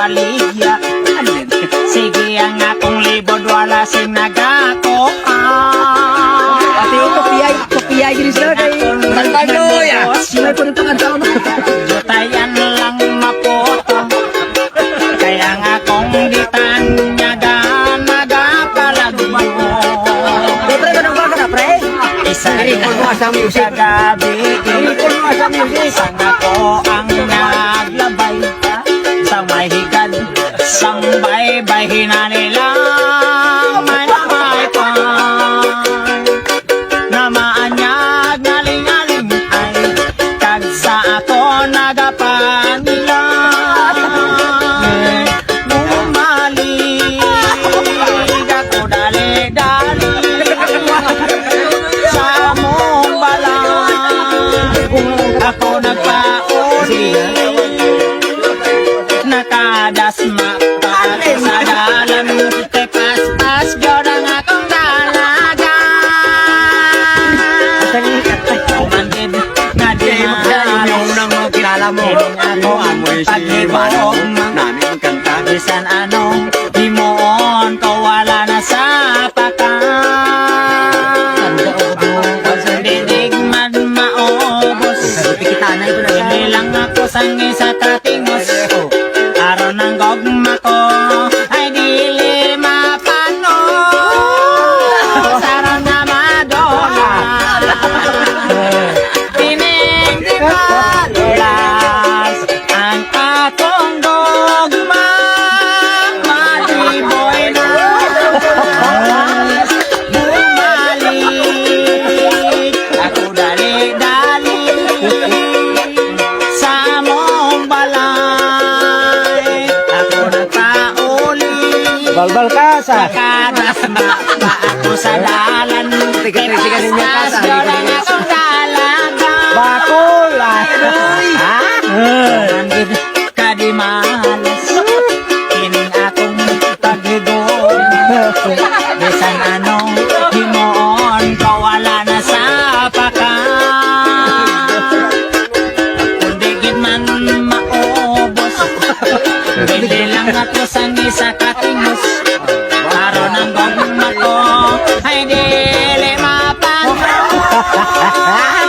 baligya Sige ang akong libod wala sing nagako Pati yung kopiyay, kopiyay gini sila kay Talbano ya. Sila ko nito kanta mo. Tayan lang mapoto Kaya nga kung ditanyagan Nagapalagyo Pre, ganun ba ka na, pre? Isa Irikol mo sa music. sa gabi Irikol mo sa music. Sang ako baybay na nila Manamay pa Na maanyag Naling-aling ay Kag sa ako nagapanila Bumalik Ako dali-dali Sa mong balang. Ako nagpauli kilala mo. Ako ang paghibong Namin ang kanta. Bisan anong himoon Kawala na sa pakan Didig man maubos Pikitanay ko na siya. Hindi lang ako sangi sa katingos Balbal ka sa. Nakadasma pa ako sa dalan Tiga- tiga- tiga ninyo ka sa- Kay paspas yun ang akong dalaga Bakol. Ha? Nandid ka di malas Kining akong pagigong Bisan anong Bili lang ako sangi sa katingos Araw ng gagma ko Ay dili mapano